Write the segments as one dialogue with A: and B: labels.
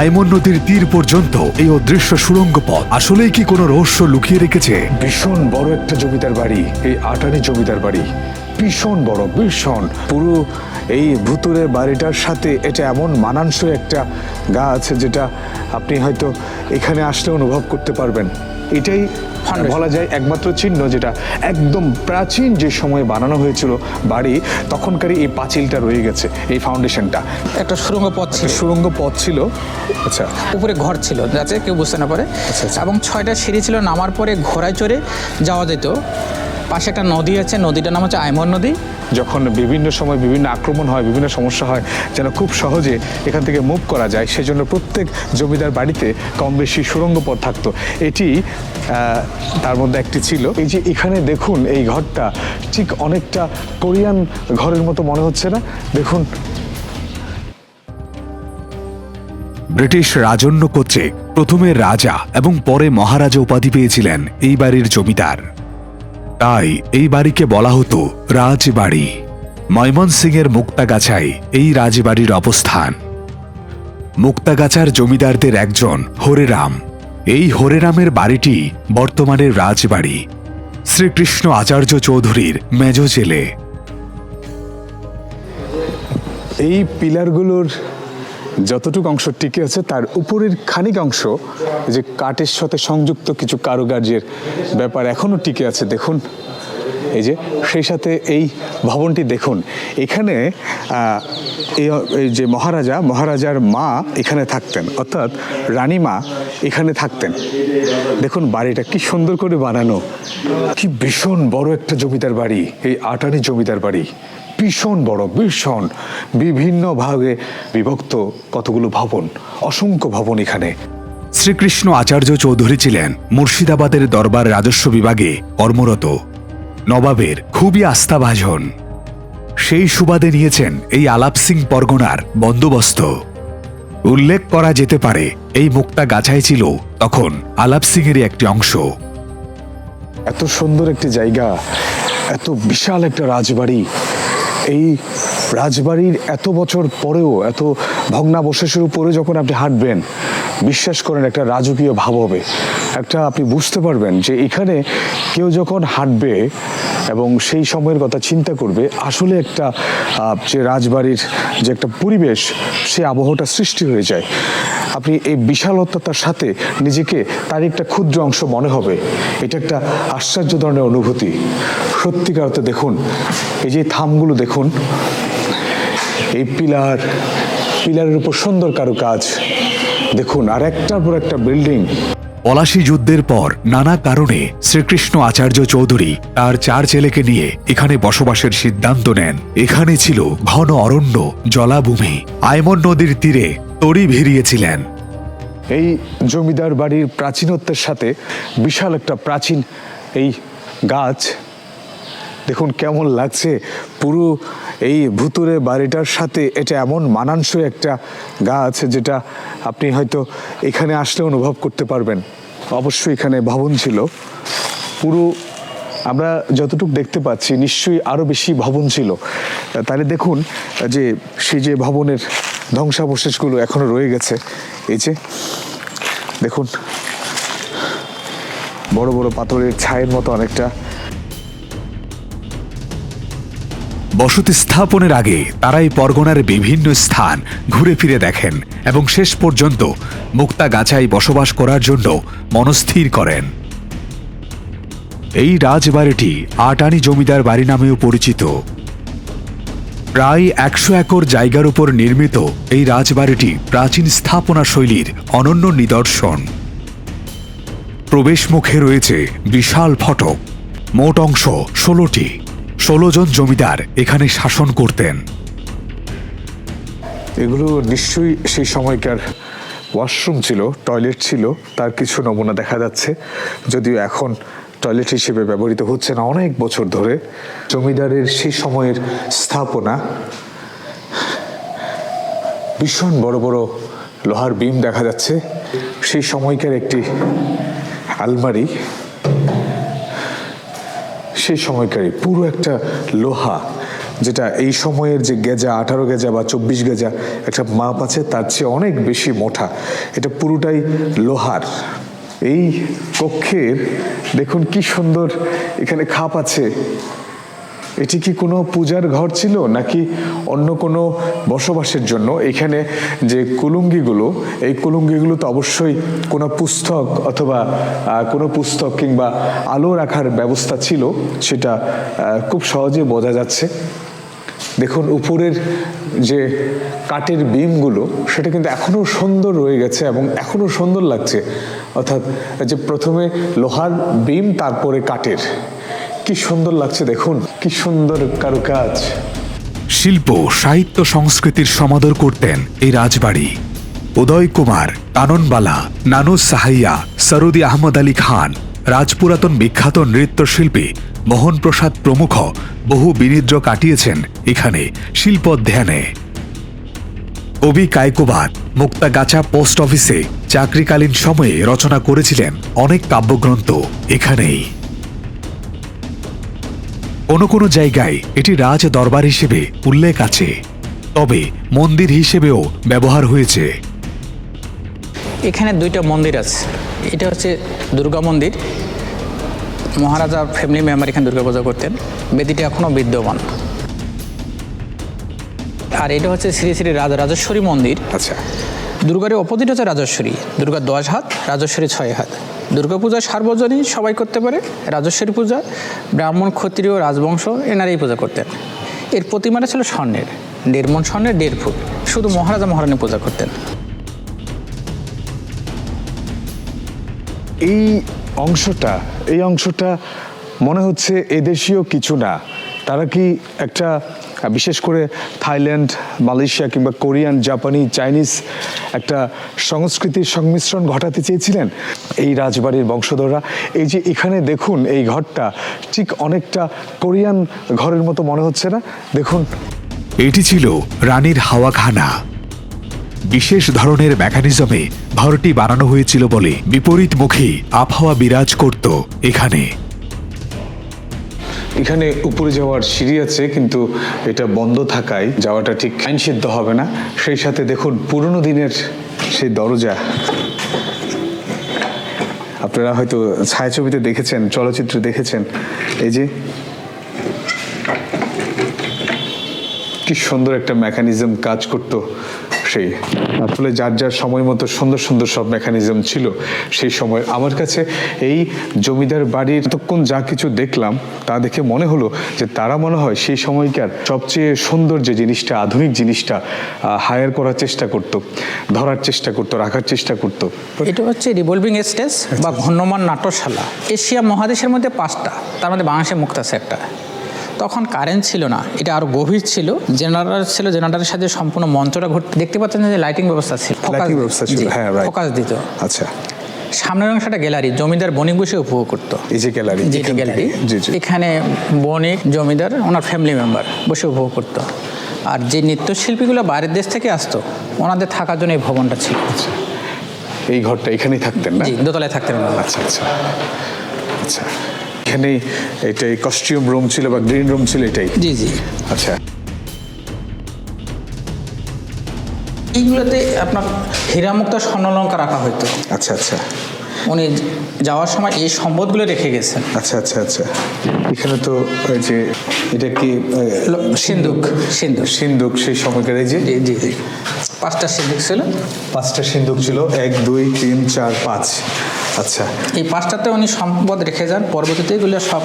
A: আইমন নদীর তীর পর্যন্ত এই অদৃশ্য সুড়ঙ্গ পথ আসলেই কি কোনো রহস্য লুকিয়ে রেখেছে?
B: ভীষণ বড় একটা জমিদার বাড়ি, এই আটানি জমিদার বাড়ি। ভীষণ বড়, ভীষণ। পুরো এই ভুতুরে বাড়িটার সাথে এটা এমন মানানসই একটা গাছ যেটা আপনি হয়তো এখানে আসলে অনুভব করতে পারবেন। এটাই বলা যায় একমাত্র চিহ্ন যেটা একদম প্রাচীন যে সময়ে বানানো হয়েছিল বাড়ি তখনকারই এই পাঁচিলটা রয়ে গেছে এই ফাউন্ডেশনটা
C: একটা সুরঙ্গ পথ ছিল।
B: সুড়ঙ্গ পথ ছিল। আচ্ছা।
C: উপরে ঘর ছিল যাতে কেউ বুঝতে না পারে।
B: আচ্ছা।
C: এবং ছয়টা সিঁড়ি ছিল নামার পরে ঘোড়ায় চড়ে যাওয়া যেত। পাশে একটা নদী আছে নদীটার নাম হচ্ছে আইমন নদী।
B: যখন বিভিন্ন সময় বিভিন্ন আক্রমণ হয় বিভিন্ন সমস্যা হয় যেন খুব সহজে এখান থেকে মুভ করা যায় সেজন্য প্রত্যেক জমিদার বাড়িতে কম বেশি সুড়ঙ্গ পথ থাকতো। এটি তার মধ্যে একটি ছিল। এই যে এখানে দেখুন এই ঘরটা ঠিক অনেকটা কোরিয়ান ঘরের মতো মনে হচ্ছে না? দেখুন।
A: ব্রিটিশ রাজন্য কর্তৃক প্রথমে রাজা এবং পরে মহারাজা উপাধি পেয়েছিলেন এই বাড়ির জমিদার। তাই এই বাড়িকে বলা হতো রাজবাড়ি। ময়মনসিংহের মুক্তাগাছায় এই রাজবাড়ির অবস্থান। মুক্তাগাছার জমিদারদের একজন হরেরাম। এই হরেরামের বাড়িটি বর্তমানের রাজবাড়ি। শ্রীকৃষ্ণ আচার্য চৌধুরীর মেজ ছেলে।
B: এই পিলারগুলোর যতটুকু অংশ টিকে আছে, তার উপরের খানিক অংশ যে কাঠের সাথে সংযুক্ত কিছু কারুকার্যের ব্যাপার এখনও টিকে আছে, দেখুন। এই যে, সেই সাথে এই ভবনটি দেখুন। এখানে এই যে মহারাজা, মহারাজার মা এখানে থাকতেন। অর্থাৎ রানীমা এখানে থাকতেন। দেখুন, বাড়িটা কি সুন্দর করে বানানো। কি ভীষণ বড় একটা জমিদার বাড়ি, এই আটানি জমিদার বাড়ি। ভীষণ বড় ভীষণ। বিভিন্ন ভাগে বিভক্ত কতগুলো ভবন অসংখ্য ভবন এখানে।
A: শ্রীকৃষ্ণ আচার্য চৌধুরী ছিলেন মুর্শিদাবাদের দরবার রাজস্ব বিভাগে কর্মরত নবাবের খুবই আস্থাভাজন। সেই সুবাদে নিয়েছেন এই আলাপ সিং পরগনার বন্দোবস্ত। উল্লেখ করা যেতে পারে এই মুক্তা গাছায় ছিল তখন আলাপ সিংয়েরই একটি অংশ।
B: এত সুন্দর একটি জায়গা এত বিশাল একটা রাজবাড়ি এই রাজবাড়ির এত বছর পরেও, এত ভগ্নাবশেষের উপরে যখন আপনি হাঁটবেন, বিশ্বাস করেন একটা রাজকীয় ভাব হবে। একটা আপনি বুঝতে পারবেন যে এখানে কেউ যখন হাঁটবে এবং সেই সময়ের কথা চিন্তা করবে, আসলে একটা যে রাজবাড়ির যে একটা পরিবেশ, সে আবহাওয়াটা সৃষ্টি হয়ে যায়। আপনি এই বিশালতার সাথে নিজেকে তার একটা ক্ষুদ্র অংশ মনে হবে। এটা একটা আশ্চর্য ধরনের অনুভূতি। সত্যিকার অর্থে দেখুন, এই যে থামগুলো দেখুন, এই পিলার, পিলারের উপর সুন্দর কারও কাজ দেখুন, আর একটার পর একটা বিল্ডিং।
A: পলাশী যুদ্ধের পর নানা কারণে শ্রীকৃষ্ণ আচার্য চৌধুরী তার চার ছেলেকে নিয়ে এখানে বসবাসের সিদ্ধান্ত নেন। এখানে ছিল ঘন অরণ্য, জলাভূমি। আয়মন নদীর তীরে তরি ভিড়িয়েছিলেন।
B: এই জমিদার বাড়ির প্রাচীনত্বের সাথে বিশাল একটা প্রাচীন এই গাছ। দেখুন কেমন লাগছে। পুরো এই ভুতুরে বাড়িটার সাথে এটা এমন মানানসই একটা গাছ যেটা আপনি হয়তো এখানে আসলে অনুভব করতে পারবেন। অবশ্যই এখানে ভবন ছিল। পুরো আমরা যতটুকু দেখতে পাচ্ছি, নিশ্চয়ই আরও বেশি ভবন ছিল। তাহলে দেখুন যে সেই যে ভবনের ধ্বংসাবশেষগুলো এখনও রয়ে গেছে। এই যে, দেখুন, বড় বড় পাথরের ছায়ের মতো অনেকটা।
A: বসতি স্থাপনের আগে তারা এই পরগনার বিভিন্ন স্থান ঘুরে ফিরে দেখেন এবং শেষ পর্যন্ত মুক্তা গাছায় বসবাস করার জন্য মনস্থির করেন। এই রাজবাড়িটি আটানি জমিদার বাড়ি নামেও পরিচিত। প্রায় একশো একর জায়গার উপর নির্মিত এই রাজবাড়িটি প্রাচীন স্থাপনা শৈলীর অনন্য নিদর্শন। প্রবেশ মুখে রয়েছে বিশাল ফটক, মোট অংশ ষোলোটি। ষোলো জন জমিদার এখানে শাসন করতেন।
B: এগুলো নিশ্চয়ই সেই সময়কার ওয়াশরুম ছিল, টয়লেট ছিল, তার কিছু নমুনা দেখা যাচ্ছে। যদিও এখন টয়লেট হিসেবে ব্যবহৃত হচ্ছে না। অনেক বছর ধরে জমিদারের সেই সময়ের স্থাপনা। ভীষণ বড় বড় লোহার বিম দেখা যাচ্ছে। সেই সময়কার একটি আলমারি। সেই সময়কারই পুরো একটা লোহা, যেটা এই সময়ের যে গেজা, আঠারো গেজা বা চব্বিশ গেজা একটা মাপ আছে, তার চেয়ে অনেক বেশি মোটা। এটা পুরোটাই লোহার। এই কক্ষের দেখুন কি সুন্দর এখানে খাপ আছে। এটি কি কোনো পূজার ঘর ছিল নাকি অন্য কোনো বসবাসের জন্য? এখানে যে কুলুঙ্গিগুলো, এই কুলুঙ্গিগুলো তো অবশ্যই কোনো পুস্তক অথবা কোনো পুস্তক কিংবা আলো রাখার ব্যবস্থা ছিল, সেটা খুব সহজে বোঝা যাচ্ছে। দেখুন, উপরের যে কাঠের বিমগুলো, সেটা কিন্তু এখনও সুন্দর রয়ে গেছে এবং এখনও সুন্দর লাগছে। অর্থাৎ যে প্রথমে লোহার বিম, তারপরে কাঠের। কি সুন্দর লাগছে, দেখুন, কি সুন্দর কারুকাজ।
A: শিল্প, সাহিত্য, সংস্কৃতির সমাদর করতেন এই রাজবাড়ি। উদয় কুমার কাননবালা নানুস সাহাইয়া, সরুদি আহমদ আলী খান, রাজপুরাতন বিখ্যাত নৃত্যশিল্পী মোহন প্রসাদ প্রমুখ বহু বিনিদ্র কাটিয়েছেন এখানে শিল্পোদ্যানে। কবি কায়কোবাদ মুক্তাগাছা পোস্ট অফিসে চাকরিকালীন সময়ে রচনা করেছিলেন অনেক কাব্যগ্রন্থ এখানেই। কোনো কোনো জায়গায় এটি রাজ দরবার হিসেবে উল্লেখ আছে, তবে মন্দির হিসেবেও ব্যবহার হয়েছে।
C: এখানে দুইটা মন্দির আছে, এটা হচ্ছে দুর্গা মন্দির মহারাজা ফ্যামিলি মেম্বার এখানে দুর্গা পূজা করতেন। বেদিটা এখনও বিদ্যমান। আর এটা হচ্ছে শ্রী শ্রী রাজ রাজেশ্বরী মন্দির।
B: আচ্ছা।
C: দুর্গার অপোজিট হচ্ছে রাজেশ্বরী। দুর্গা দশ হাত রাজেশ্বরী ছয় হাত। দুর্গা পূজা সার্বজনীন সবাই করতে পারে। রাজেশ্বরী পূজা ব্রাহ্মণ ক্ষত্রিয় রাজবংশ এনারাই পূজা করতেন। এর প্রতিমাটা ছিল স্বর্ণের। দেড় মন স্বর্ণের দেড় ফুট। শুধু মহারাজা মহারানী পূজা করতেন।
B: এই অংশটা, এই অংশটা মনে হচ্ছে এদেশীয় কিছু না। তারা কি একটা, বিশেষ করে থাইল্যান্ড, মালয়েশিয়া কিংবা কোরিয়ান, জাপানি, চাইনিজ একটা সংস্কৃতির সংমিশ্রণ ঘটাতে চেয়েছিলেন এই রাজবাড়ির বংশধররা? এই যে এখানে দেখুন এই ঘরটা, ঠিক অনেকটা কোরিয়ান ঘরের মতো মনে হচ্ছে না? দেখুন।
A: এটি ছিল রানীর হাওয়াখানা। বিশেষ ধরনের মেকানিজমে ঘরটি বানানো হয়েছিল বলে বিপরীত বিপরীতমুখী আবহাওয়া বিরাজ করত এখানে।
B: এখানে উপরে যাওয়ার সিঁড়ি আছে, কিন্তু এটা বন্ধ থাকায় যাওয়াটা ঠিক আইন সিদ্ধ হবে না। সেই সাথে দেখুন, পুরনো দিনের সেই দরজা। আপনারা হয়তো ছায়াছবিতে দেখেছেন, চলচ্চিত্রে দেখেছেন। এই যে, কি সুন্দর একটা মেকানিজম কাজ করতো। সেই আসলে যার যার সময় মতো সুন্দর সুন্দর সব মেকানিজম ছিল সেই সময় আমার কাছে এই জমিদার বাড়ির এতক্ষণ যা কিছু দেখলাম তা দেখে মনে হলো যে তারা মনে হয় সেই সময়কার সবচেয়ে সুন্দর যে জিনিসটা আধুনিক জিনিসটা হায়ার করার চেষ্টা করত ধরার চেষ্টা করত রাখার চেষ্টা করত।
C: এটা হচ্ছে রিভলভিং স্টেজ বা ঘূর্ণমান নাট্যশালা। এশিয়া মহাদেশের মধ্যে পাঁচটা তার মধ্যে বাংলাদেশে মুক্ত একটা। তখন কারেন্ট ছিল না এটা আরও গভীর ছিল জেনারেটর ছিল জেনারেটরের সাথে সম্পূর্ণ মঞ্চটা ঘুরতে দেখতে পাচ্ছেন যে লাইটিং ব্যবস্থা ছিল
B: ব্যবস্থা ছিল, হ্যাঁ.
C: ফোকাস দিত।
B: আচ্ছা।
C: সামনের অংশটা গ্যালারি জমিদার বণিক বসে উপভোগ করতো।
B: এই যে গ্যালারি
C: যেটি গ্যালারি এখানে বণিক জমিদার ওনার ফ্যামিলি মেম্বার বসে উপভোগ করতো। আর যে নৃত্যশিল্পীগুলো বাইরের দেশ থেকে আসতো ওনাদের থাকার জন্য এই ভবনটা ছিল।
B: এই ঘরটা এখানেই থাকতেন না?
C: দোতলায় থাকতেন।
B: আচ্ছা আচ্ছা। আচ্ছা। এখানেই এটাই কস্টিউম রুম ছিল বা গ্রিন রুম ছিল এটাই?
C: জি জি।
B: আচ্ছা।
C: এইগুলোতে আপনার হীরামুক্তা স্বর্ণলঙ্কা রাখা হতো
B: আচ্ছা আচ্ছা।
C: উনি যাওয়ার সময় এই সম্পদগুলো রেখে গেছেন।
B: আচ্ছা আচ্ছা আচ্ছা। এখানে তো ওই যে এটা কি
C: সিন্দুক সিন্দুক
B: সিন্ধুক সেই সময়কার এই যে?
C: জি পাঁচটা সিন্দুক ছিল।
B: পাঁচটা সিন্ধুক ছিল। এক দুই তিন চার পাঁচ। আচ্ছা।
C: এই পাঁচটাতে উনি সম্পদ রেখে যান পরবর্তীতে এগুলো সব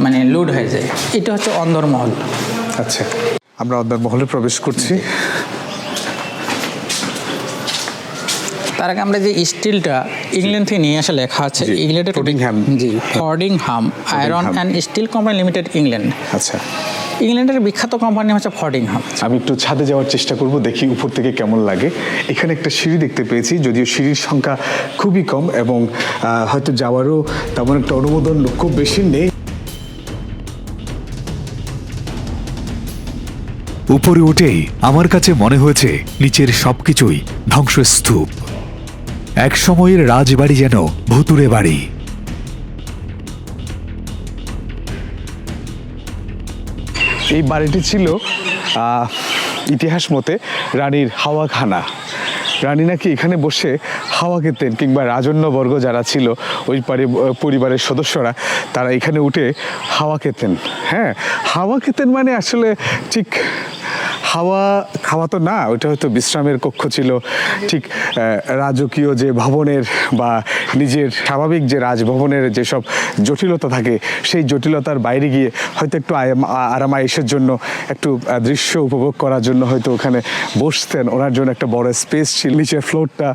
C: মানে লুড হয়ে যায়। এটা হচ্ছে অন্দরমহল।
B: আচ্ছা। আমরা অদ্দার মহলে প্রবেশ করছি।
C: তার আগে আমরা যে স্টিলটা ইংল্যান্ড থেকে নিয়ে আসা লেখা আছে ইংল্যান্ডের
B: Fordingham।
C: G. Fordingham iron and steel company limited England
B: আচ্ছা।
C: ইংল্যান্ডের বিখ্যাত কোম্পানি হচ্ছে ফর্ডিংহাম
B: আমি একটু ছাদে যাওয়ার চেষ্টা করব দেখি উপর থেকে কেমন লাগে। এখানে একটা সিঁড়ি দেখতে পেয়েছি যদিও সিঁড়ির সংখ্যা খুবই কম এবং হয়তো যাওয়ারও তেমন একটা অনুমোদন খুব বেশি নেই।
A: উপরে উঠেই আমার কাছে মনে হয়েছে নিচের সবকিছুই ধ্বংসস্তূপ। এক সময়ের রাজবাড়ি যেন ভুতুরে বাড়ি।
B: এই বাড়িটি ছিল ইতিহাস মতে রানীর হাওয়াখানা। রানী নাকি এখানে বসে হাওয়া খেতেন কিংবা রাজন্যবর্গ যারা ছিল, ওই পারি- পরিবারের সদস্যরা, তারা এখানে উঠে হাওয়া খেতেন। হ্যাঁ হাওয়া খেতেন মানে আসলে ঠিক হাওয়া খাওয়া তো না ওটা হয়তো বিশ্রামের কক্ষ ছিল। ঠিক রাজকীয় যে ভবনের বা নিজের স্বাভাবিক যে রাজভবনের যেসব জটিলতা থাকে, সেই জটিলতার বাইরে গিয়ে হয়তো একটু আরামায়েশের জন্য, একটু দৃশ্য উপভোগ করার জন্য হয়তো ওখানে বসতেন। ওনার জন্য একটা বড় স্পেস ছিল নিচের ফ্লোরটা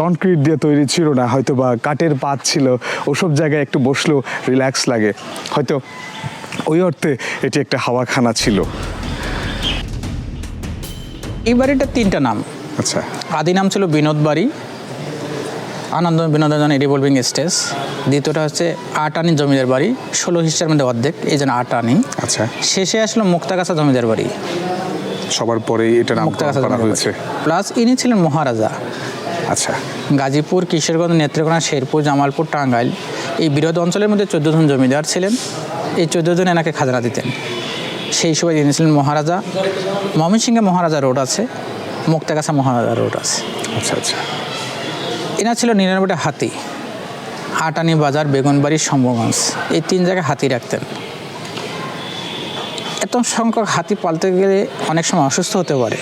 B: কনক্রিট দিয়ে তৈরি ছিল না হয়তো বা কাঠের পাত ছিল। ওসব জায়গায় একটু বসলেও রিল্যাক্স লাগে। হয়তো ওই অর্থে এটি একটা হাওয়াখানা ছিল।
C: এই বাড়িটার তিনটা নাম।
B: আচ্ছা।
C: আদি নাম ছিল বিনোদ বাড়ি আনন্দ বিনোদন রিভলভিং স্টেজ দ্বিতীয়টা হচ্ছে আটানি জমিদার বাড়ি ষোলো হিস্টার মধ্যে অর্ধেক এই জন্য আটানি।
B: আচ্ছা।
C: শেষে আসলো মুক্তাগাছা জমিদার বাড়ি।
B: সবার পরে এটা
C: মুক্তাগাছা
B: হয়েছে।
C: প্লাস ইনি ছিলেন মহারাজা।
B: আচ্ছা।
C: গাজীপুর কিশোরগঞ্জ নেত্রকোনা শেরপুর জামালপুর টাঙ্গাইল। এই বিরোধ অঞ্চলের মধ্যে চোদ্দ জন জমিদার ছিলেন। এই চোদ্দ জন এনাকে খাজনা দিতেন। সেই সময় তিনি ছিলেন মহারাজা। ময়মনসিংহে মহারাজা রোড আছে মুক্তাগাছা মহারাজা রোড আছে।
B: আচ্ছা আচ্ছা।
C: এনার ছিল নিরানব্বইটা হাতি আটানি বাজার বেগুনবাড়ি শম্ভুগঞ্জ। এই তিন জায়গায় হাতি রাখতেন। এত সংখ্যক হাতি পালতে গেলে অনেক সময় অসুস্থ হতে পারে।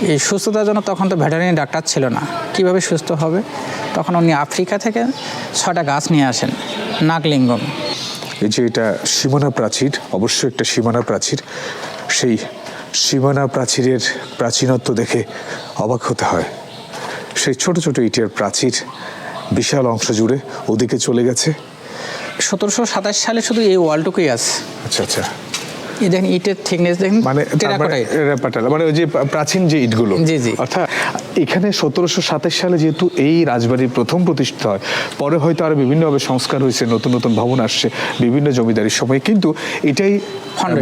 C: এই সুস্থতার জন্য তখন তো ভেটারিনারি ডাক্তার ছিল না। কীভাবে সুস্থ হবে? তখন উনি আফ্রিকা থেকে ছটা গাছ নিয়ে আসেন নাগলিঙ্গম।
B: এই যে এটা সীমানা প্রাচীর অবশ্যই একটা সীমানা প্রাচীর। সেই সীমানা প্রাচীরের প্রাচীনত্ব দেখে অবাক হতে হয়। সেই ছোট ছোট ইটের প্রাচীর বিশাল অংশ জুড়ে ওদিকে চলে গেছে।
C: সতেরোশো সাতাশ সালে শুধু এই ওয়ালটুকুই আছে।
B: আচ্ছা আচ্ছা।
C: এই দেখেন ইটের থিকনেস দেখেন
B: মানে
C: টেরাকোটা
B: মানে মানে ওই যে প্রাচীন যে ইটগুলো।
C: জি, জি।
B: অর্থাৎ এখানে সতেরোশো সাতাশ সালে যেহেতু এই রাজবাড়ির প্রথম প্রতিষ্ঠিত হয় পরে হয়তো আরও বিভিন্নভাবে সংস্কার হয়েছে নতুন নতুন ভবন আসছে বিভিন্ন জমিদারির সময়। কিন্তু এটাই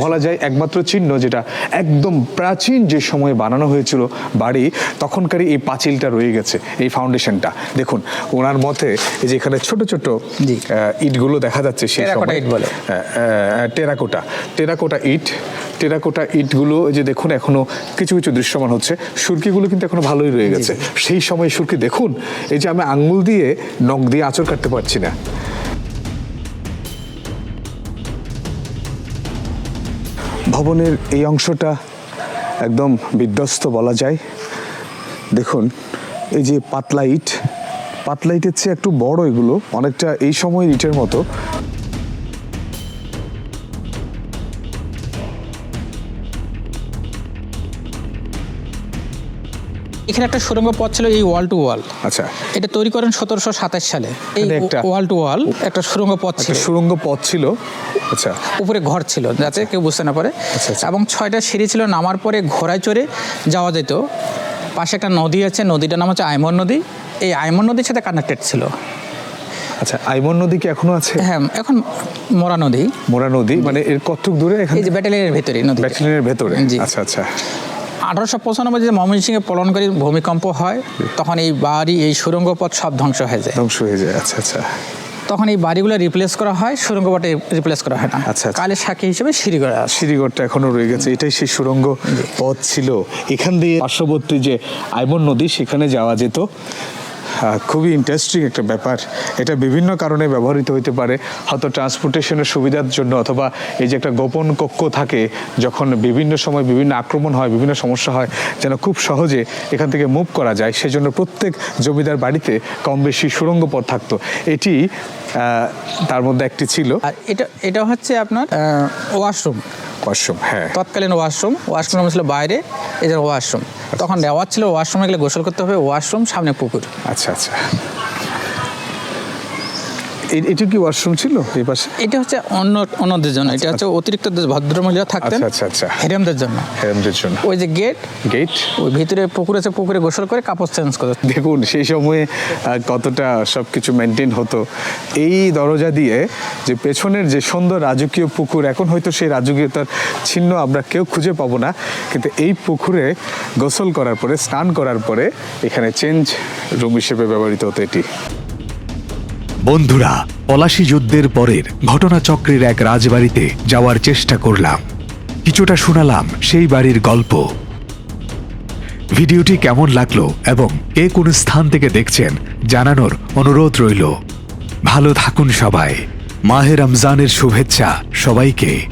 B: বলা যায় একমাত্র চিহ্ন যেটা একদম প্রাচীন যে সময়ে বানানো হয়েছিল বাড়ি তখনকারই এই পাঁচিলটা রয়ে গেছে এই ফাউন্ডেশনটা। দেখুন ওনার মতে এই যে এখানে ছোট ছোট ইটগুলো দেখা যাচ্ছে সেই সময়।
C: বলে।
B: টেরাকোটা। টেরাকোটা ইট টেরাকোটা ইটগুলো যে দেখুন এখনও কিছু কিছু দৃশ্যমান হচ্ছে। সুরকিগুলো কিন্তু এখনও ভালোই রয়ে গেছে। সেই সময় সুরকি দেখুন এই যে আমি আঙ্গুল দিয়ে নখ দিয়ে আঁচড় কাটতে পারছি না। ভবনের এই অংশটা একদম বিধ্বস্ত বলা যায়। দেখুন এই যে পাতলা ইট পাতলা ইটের চেয়ে একটু বড় এগুলো অনেকটা এই সময় ইটের মতো।
C: এখানে একটা সুরঙ্গ পথ ছিল এই ওয়াল টু ওয়াল।
B: আচ্ছা।
C: এটা তৈরি করেন সতেরোশো সাতাশ সালে। এই
B: একটা-
C: ওয়াল টু ওয়াল একটা সুরঙ্গ পথ ছিল।
B: একটা সুড়ঙ্গ পথ ছিল। আচ্ছা।
C: উপরে ঘর ছিল যাতে কেউ বুঝতে না পারে।
B: আচ্ছা, আচ্ছা।
C: এবং ছয়টা সিঁড়ি ছিল নামার পরে ঘোড়ায় চড়ে যাওয়া যেত। পাশে একটা নদী আছে নদীটার নাম হচ্ছে আইমন নদী। এই আইমন নদীর সাথে কানেক্টেড ছিল।
B: আচ্ছা আইমন নদী কি এখনও আছে?
C: হ্যাঁ এখন মরা নদী।
B: মোরা নদী মানে এর কতটুক দূরে এখান?
C: এই যে ব্যাটালিয়নের ভেতরে নদী
B: ব্যাটালিয়নের ভেতরে। আচ্ছা আচ্ছা।
C: আঠারোশো পঁচানব্বই যে ময়মনসিংহে পলনকারী ভূমিকম্প হয় তখন এই বাড়ি এই সুরঙ্গ পথ সব ধ্বংস হয়ে যায়।
B: ধ্বংস হয়ে যায় আচ্ছা আচ্ছা।
C: তখন এই বাড়িগুলো রিপ্লেস করা হয় সুরঙ্গ পথে রিপ্লেস করা হয় না।
B: আচ্ছা, আচ্ছা।
C: কালের সাক্ষী হিসেবে সিঁড়িগড়
B: সিঁড়িঘরটা এখনও রয়ে গেছে এটাই সেই সুরঙ্গ পথ ছিল। এখান দিয়ে পার্শ্ববর্তী যে আইবন নদী সেখানে যাওয়া যেত। খুবই ইন্টারেস্টিং একটা ব্যাপার। এটা বিভিন্ন কারণে ব্যবহৃত হতে পারে। হয়তো ট্রান্সপোর্টেশনের সুবিধার জন্য অথবা এই যে একটা গোপন কক্ষ থাকে, যখন বিভিন্ন সময় বিভিন্ন আক্রমণ হয়, বিভিন্ন সমস্যা হয়, যেন খুব সহজে এখান থেকে মুভ করা যায়, সেজন্য প্রত্যেক জমিদার বাড়িতে কম বেশি সুড়ঙ্গ পথ থাকতো। এটি তার মধ্যে একটি ছিল।
C: আর এটা এটা হচ্ছে আপনার ওয়াশরুম।
B: ওয়াশরুম হ্যাঁ।
C: তৎকালীন ওয়াশরুম। ওয়াশরুম ছিল বাইরে এদের ওয়াশরুম। তখন দেওয়ার ছিল ওয়াশরুমে গেলে গোসল করতে হবে ওয়াশরুম সামনে পুকুর।
B: আচ্ছা আচ্ছা। এটা কি ওয়াশরুম ছিল এই পাশে?
C: এটা হচ্ছে অন্য অন্যদের জন্য। এটা হচ্ছে অতিরিক্ত যে ভদ্রমহিলা থাকতেন
B: আচ্ছা, আচ্ছা, আচ্ছা।
C: হেরেমদের জন্য।
B: হ্যামদের জন্য।
C: ওই যে গেট
B: গেট
C: ওই ভিতরে পুকুর আছে পুকুরে গোসল করে কাপড় চেঞ্জ করে।
B: দেখুন সেই সময়ে কতটা সব কিছু মেনটেন হতো। এই দরজা দিয়ে যে পেছনের যে সুন্দর রাজকীয় পুকুর এখন হয়তো সেই রাজকীয়তার ছিন্ন আমরা কেউ খুঁজে পাবো না। কিন্তু এই পুকুরে গোসল করার পরে স্নান করার পরে এখানে চেঞ্জ রুম হিসেবে ব্যবহৃত হতো এটি।
A: বন্ধুরা, পলাশী যুদ্ধের পরের ঘটনাচক্রের এক রাজবাড়িতে যাওয়ার চেষ্টা করলাম। কিছুটা শোনালাম সেই বাড়ির গল্প। ভিডিওটি কেমন লাগল এবং কে কোন স্থান থেকে দেখছেন জানানোর অনুরোধ রইল। ভালো থাকুন সবাই। মাহে রমজানের শুভেচ্ছা সবাইকে।